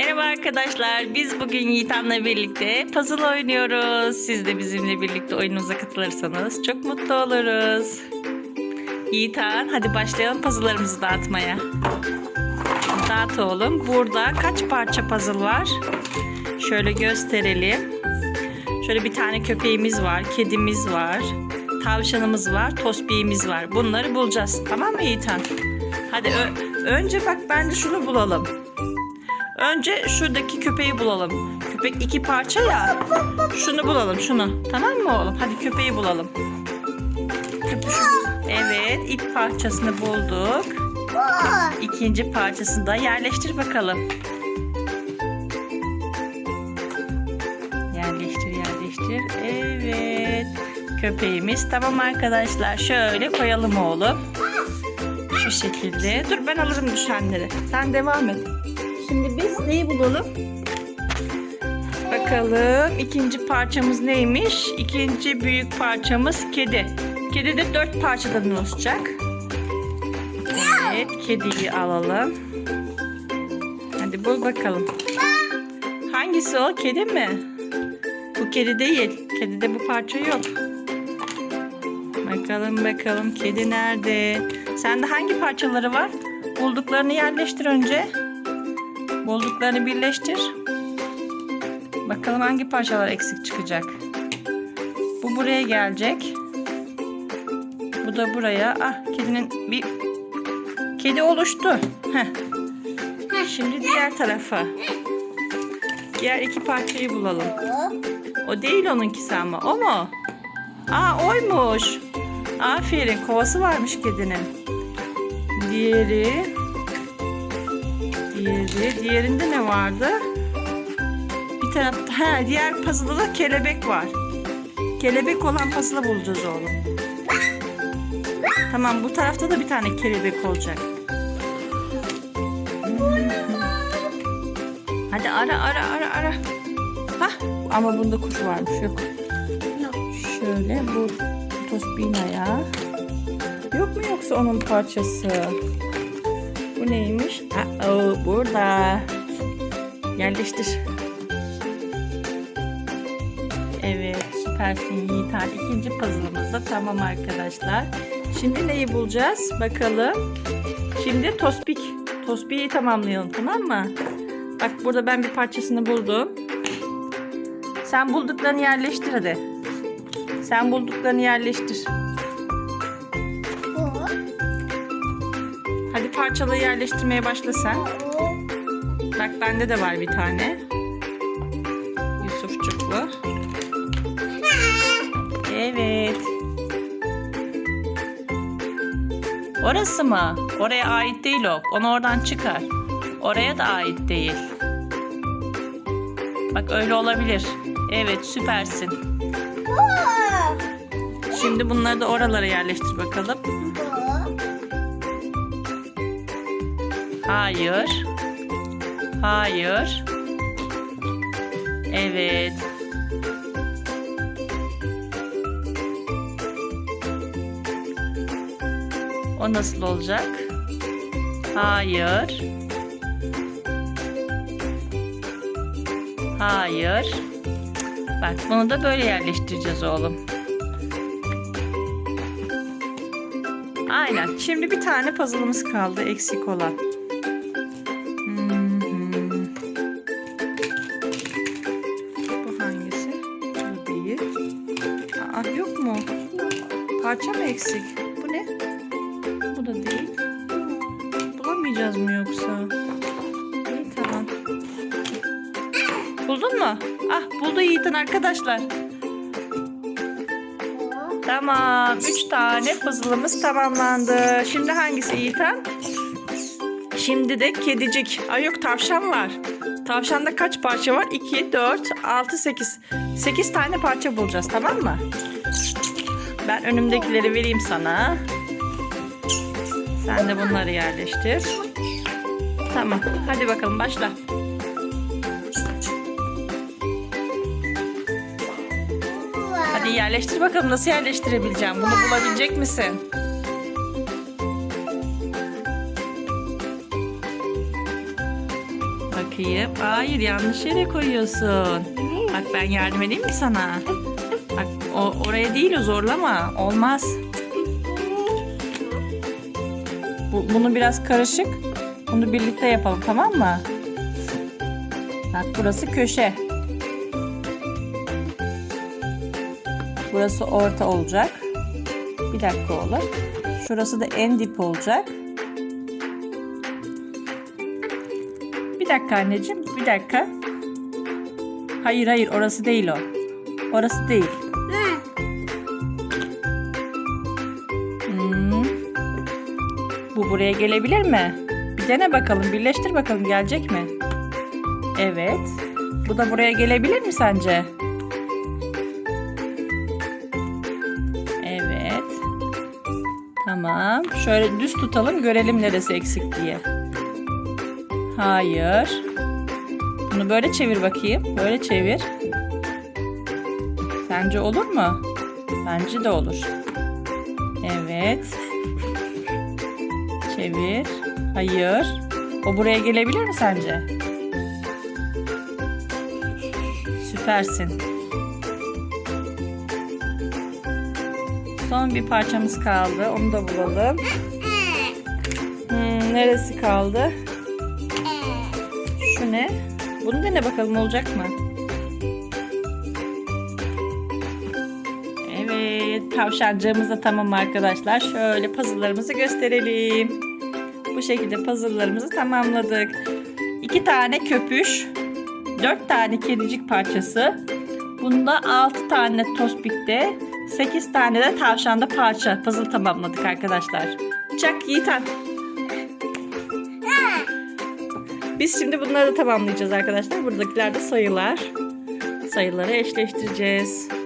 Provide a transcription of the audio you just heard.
Merhaba arkadaşlar. Biz bugün Yiğitan'la birlikte puzzle oynuyoruz. Siz de bizimle birlikte oyunumuza katılırsanız çok mutlu oluruz. Yiğitan hadi başlayalım puzzle'larımızı dağıtmaya. Dağıt oğlum. Burada kaç parça puzzle var? Şöyle gösterelim. Şöyle bir tane köpeğimiz var, kedimiz var, tavşanımız var, tosbiğimiz var. Bunları bulacağız. Tamam mı Yiğitan? Hadi önce bak bence şunu bulalım. Önce şuradaki köpeği bulalım. Köpek iki parça ya. Şunu bulalım şunu. Tamam mı oğlum? Hadi köpeği bulalım. Evet ilk parçasını bulduk. İkinci parçasını da yerleştir bakalım. Yerleştir yerleştir. Evet. Köpeğimiz tamam arkadaşlar. Şöyle koyalım oğlum. Şu şekilde. Dur ben alırım düşenleri. Sen devam et. Şimdi biz neyi bulalım? Bakalım ikinci parçamız neymiş? İkinci büyük parçamız kedi. Kedi de dört parçadan oluşacak. Evet kediyi alalım. Hadi bul bakalım. Hangisi o? Kedi mi? Bu kedi değil. Kedide bu parça yok. Bakalım bakalım kedi nerede? Sende hangi parçaları var? Bulduklarını yerleştir önce. Bulduklarını birleştir. Bakalım hangi parçalar eksik çıkacak. Bu buraya gelecek. Bu da buraya. Ah kedinin bir kedi oluştu. Heh. Şimdi diğer tarafa. Diğer iki parçayı bulalım. O değil onunkisi ama. O mu? Aa oymuş. Aferin. Kovası varmış kedinin. Diğeri. Diğeri. Diğerinde ne vardı? Bir tarafta. Ha, diğer puzzle'da da kelebek var. Kelebek olan puzzle'ı bulacağız oğlum. Tamam bu tarafta da bir tane kelebek olacak. Hadi ara ara ara ara. Hah ama bunda kuş varmış yok. Şöyle bu tosbihin ayağı. Yok mu yoksa onun parçası? Burada. Yerleştir. Evet süpersin Yiğitan. İkinci puzzle'ımız tamam arkadaşlar. Şimdi neyi bulacağız? Bakalım. Şimdi tospik. Tospiği tamamlayalım tamam mı? Bak burada ben bir parçasını buldum. Sen bulduklarını yerleştir hadi. Sen bulduklarını yerleştir. Parçaları yerleştirmeye başla sen. Bak bende de var bir tane. Yusufçuklu. Evet. Orası mı? Oraya ait değil o. Onu oradan çıkar. Oraya da ait değil. Bak öyle olabilir. Evet süpersin. Şimdi bunları da oralara yerleştir bakalım. Hayır. Hayır. Evet. O nasıl olacak? Hayır. Hayır. Bak bunu da böyle yerleştireceğiz oğlum. Aynen. Şimdi bir tane puzzle'ımız kaldı eksik olan. Parça mı eksik? Bu ne? Bu da değil. Bulamayacağız mı yoksa? İyi tamam. Buldun mu? Ah buldu Yiğit'in arkadaşlar. Tamam. Üç tane puzzle'ımız tamamlandı. Şimdi hangisi Yiğit'in? Şimdi de kedicik. Ay yok tavşan var. Tavşanda kaç parça var? 2, 4, 6, 8. 8 tane parça bulacağız tamam mı? Ben önümdekileri vereyim sana. Sen de bunları yerleştir. Tamam. Hadi bakalım başla. Hadi yerleştir bakalım nasıl yerleştirebileceğim? Bunu bulabilecek misin? bakayım. Hayır yanlış yere koyuyorsun. Bak ben yardım edeyim mi sana? O, oraya değil o zorlama. Olmaz. Bu, bunu biraz karışık. Bunu birlikte yapalım tamam mı? Bak burası köşe. Burası orta olacak. Bir dakika oğlum. Şurası da en dip olacak. Bir dakika anneciğim, bir dakika. Hayır hayır orası değil o. Orası değil. Buraya gelebilir mi? Bir dene bakalım, birleştir bakalım gelecek mi? Evet. Bu da buraya gelebilir mi sence? Evet. Tamam. Şöyle düz tutalım görelim neresi eksik diye. Hayır. Bunu böyle çevir bakayım. Böyle çevir. Sence olur mu? Bence de olur. Evet. Çevir. Hayır. O buraya gelebilir mi sence? Süpersin. Son bir parçamız kaldı. Onu da bulalım. Hmm, neresi kaldı? Şu ne? Bunu dene bakalım olacak mı? Evet, tavşancığımız da tamam arkadaşlar. Şöyle puzzle'larımızı gösterelim. Bu şekilde puzzle'larımızı tamamladık. İki tane köpüş, dört tane kedicik parçası. Bunda altı tane tospikte, sekiz tane de tavşanda parça puzzle tamamladık arkadaşlar. Çak Yiğitan. Biz şimdi bunları da tamamlayacağız arkadaşlar. Buradakiler de sayılar. Sayıları eşleştireceğiz.